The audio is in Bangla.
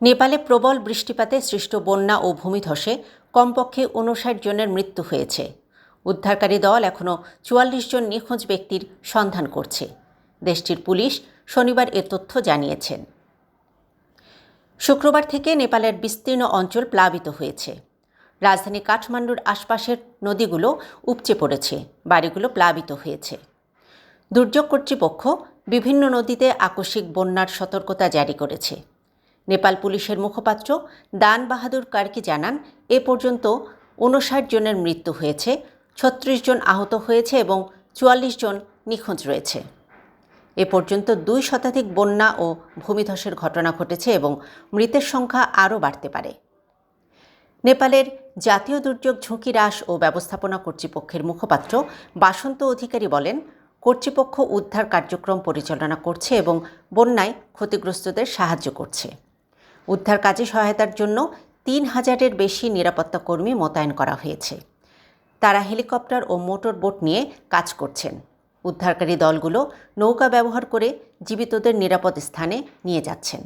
নেপালে প্রবল বৃষ্টিপাতে সৃষ্ট বন্যা ও ভূমিধসে কমপক্ষে উনষাট জনের মৃত্যু হয়েছে। উদ্ধারকারী দল এখনও চুয়াল্লিশ জন নিখোঁজ ব্যক্তির সন্ধান করছে। দেশটির পুলিশ শনিবার এ তথ্য জানিয়েছেন। শুক্রবার থেকে নেপালের বিস্তীর্ণ অঞ্চল প্লাবিত হয়েছে। রাজধানী কাঠমান্ডুর আশপাশের নদীগুলো উপচে পড়েছে, বাড়িগুলো প্লাবিত হয়েছে। দুর্যোগ কর্তৃপক্ষ বিভিন্ন নদীতে আকস্মিক বন্যার সতর্কতা জারি করেছে। নেপাল পুলিশের মুখপাত্র দান বাহাদুর কার্কি জানান, এ পর্যন্ত উনষাট জনের মৃত্যু হয়েছে, ছত্রিশ জন আহত হয়েছে এবং চুয়াল্লিশ জন নিখোঁজ রয়েছে। এ পর্যন্ত দুই শতাধিক বন্যা ও ভূমিধসের ঘটনা ঘটেছে এবং মৃতের সংখ্যা আরও বাড়তে পারে। নেপালের জাতীয় দুর্যোগ ঝুঁকি হ্রাস ও ব্যবস্থাপনা কর্তৃপক্ষের মুখপাত্র বাসন্ত অধিকারী বলেন, কর্তৃপক্ষ উদ্ধার কার্যক্রম পরিচালনা করছে এবং বন্যায় ক্ষতিগ্রস্তদের সাহায্য করছে। উদ্ধার কাজে সহায়তার জন্য তিন হাজারের বেশি নিরাপত্তা কর্মী মোতায়েন করা হয়েছে। তারা হেলিকপ্টার ও মোটর বোট নিয়ে কাজ করছেন। উদ্ধারকারী দলগুলো নৌকা ব্যবহার করে জীবিতদের নিরাপদ স্থানে নিয়ে যাচ্ছেন।